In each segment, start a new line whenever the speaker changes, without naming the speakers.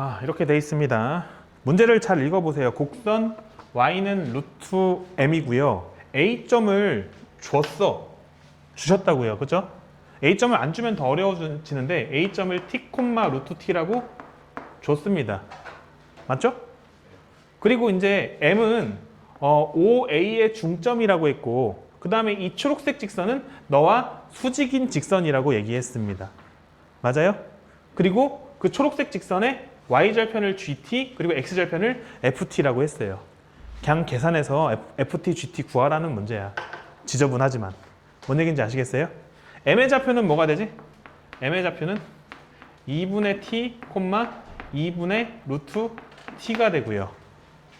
아, 이렇게 돼 있습니다. 문제를 잘 읽어보세요. 곡선 y는 루트 m이고요. a점을 줬어. 주셨다고요. 그죠? a점을 안 주면 더 어려워지는데 a점을 t, 루트 t라고 줬습니다. 맞죠? 그리고 이제 m은 어, OA의 중점이라고 했고 그 다음에 이 초록색 직선은 너와 수직인 직선이라고 얘기했습니다. 맞아요? 그리고 그 초록색 직선에 y절편을 gt 그리고 x절편을 ft라고 했어요. 그냥 계산해서 ft, gt 구하라는 문제야. 지저분하지만. 뭔 얘기인지 아시겠어요? m의 좌표는 뭐가 되지? m의 좌표는 2분의 t, 2분의 루트 t가 되고요.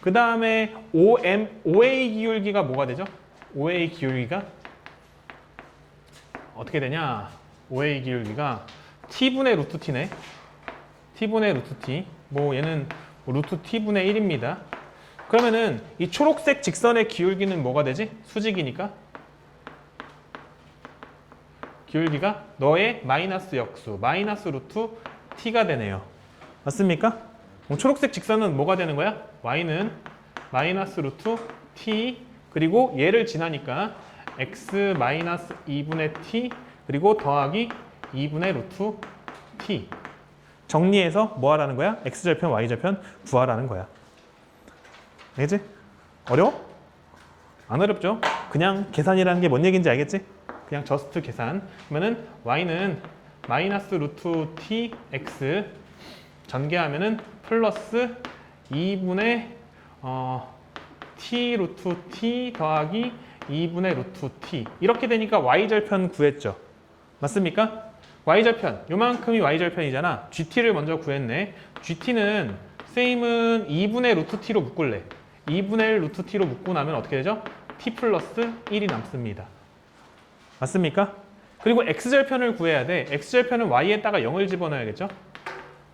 그 다음에 OM, OA 기울기가 뭐가 되죠? OA 기울기가 어떻게 되냐? OA 기울기가 t분의 루트 t네. T분의 루트 t. 뭐 얘는 뭐 루트 t분의 1입니다. 그러면은 이 초록색 직선의 기울기는 뭐가 되지? 수직이니까. 기울기가 너의 마이너스 역수, 마이너스 루트 t가 되네요. 맞습니까? 그럼 초록색 직선은 뭐가 되는 거야? y는 마이너스 루트 t 그리고 얘를 지나니까 x 마이너스 2분의 t 그리고 더하기 2분의 루트 t 정리해서 뭐 하라는 거야? x절편, y절편 구하라는 거야. 알겠지? 어려워? 안 어렵죠? 그냥 계산이라는 게 뭔 얘기인지 알겠지? 그냥 저스트 계산. 그러면은 y는 마이너스 루트 t x 전개하면은 플러스 2분의 어, t 루트 t 더하기 2분의 루트 t 이렇게 되니까 y절편 구했죠. 맞습니까? Y절편 요만큼이 y절편이잖아. gt를 먼저 구했네. gt는 세임은 2분의 루트 t로 묶을래. 2분의 1 루트 t로 묶고 나면 어떻게 되죠? t 플러스 1이 남습니다. 맞습니까? 그리고 x절편을 구해야 돼. x절편은 y에다가 0을 집어넣어야겠죠?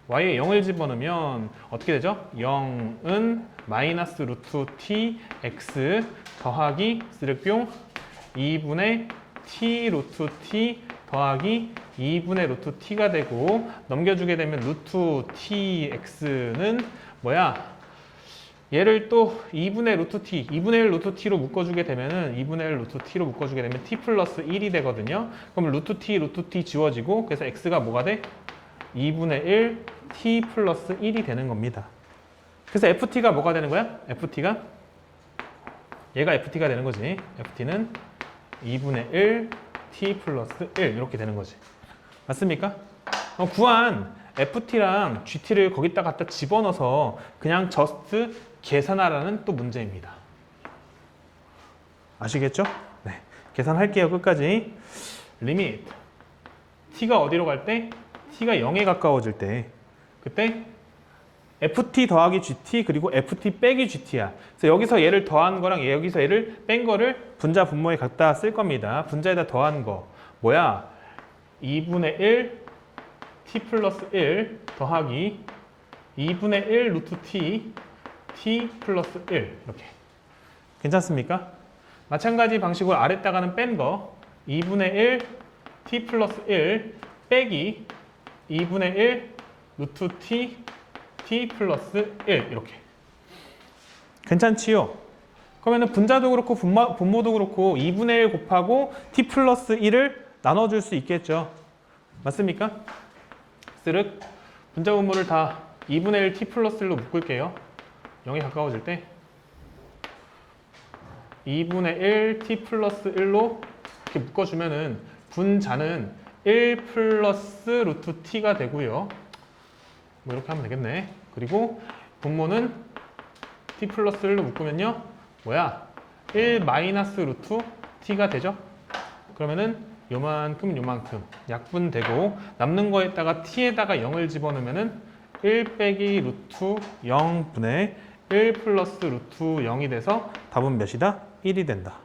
y에 0을 집어넣으면 어떻게 되죠? 0은 마이너스 루트 t x 더하기 쓰르뿅 2분의 t 루트 t 더하기 2분의 루트 t가 되고 넘겨주게 되면 루트 t x는 뭐야? 얘를 또 2분의 루트 t, 2분의 1 루트 t로 묶어주게 되면은 2분의 1 루트 t로 묶어주게 되면 t 플러스 1이 되거든요. 그럼 루트 t, 루트 t 지워지고 그래서 x가 뭐가 돼? 2분의 1 t 플러스 1이 되는 겁니다. 그래서 ft가 뭐가 되는 거야? ft가 얘가 ft가 되는 거지. ft는 2분의 1 t 플러스 1 이렇게 되는 거지. 맞습니까? 어, 구한 ft랑 gt를 거기다 갖다 집어넣어서 그냥 저스트 계산하라는 또 문제입니다. 아시겠죠? 네. 계산할게요. 끝까지. 리밋. t가 어디로 갈 때? t가 0에 가까워질 때. 그때 ft 더하기 gt 그리고 ft 빼기 gt야. 그래서 여기서 얘를 더한 거랑 여기서 얘를 뺀 거를 분자 분모에 갖다 쓸 겁니다. 분자에다 더한 거. 뭐야? 2분의 1 t 플러스 1 더하기 2분의 1 루트 t t 플러스 1 이렇게. 괜찮습니까? 마찬가지 방식으로 아래다가는 뺀 거 2분의 1 t 플러스 1 빼기 2분의 1 루트 t t 플러스 1 이렇게 괜찮지요? 그러면 분자도 그렇고 분모, 분모도 그렇고 2분의 1 곱하고 t 플러스 1을 나눠줄 수 있겠죠 맞습니까? 쓰륵 분자 분모를 다 2분의 1 t 플러스 1로 묶을게요 0에 가까워질 때 2분의 1 t 플러스 1로 이렇게 묶어주면은 분자는 1 플러스 루트 t가 되고요. 뭐 이렇게 하면 되겠네. 그리고 분모는 t 플러스 1로 묶으면요. 뭐야? 1 마이너스 루트 t가 되죠? 그러면은 요만큼 요만큼 약분되고 남는 거에다가 t에다가 0을 집어넣으면은 1 빼기 루트 0분의 1 플러스 루트 0이 돼서 답은 몇이다? 1이 된다.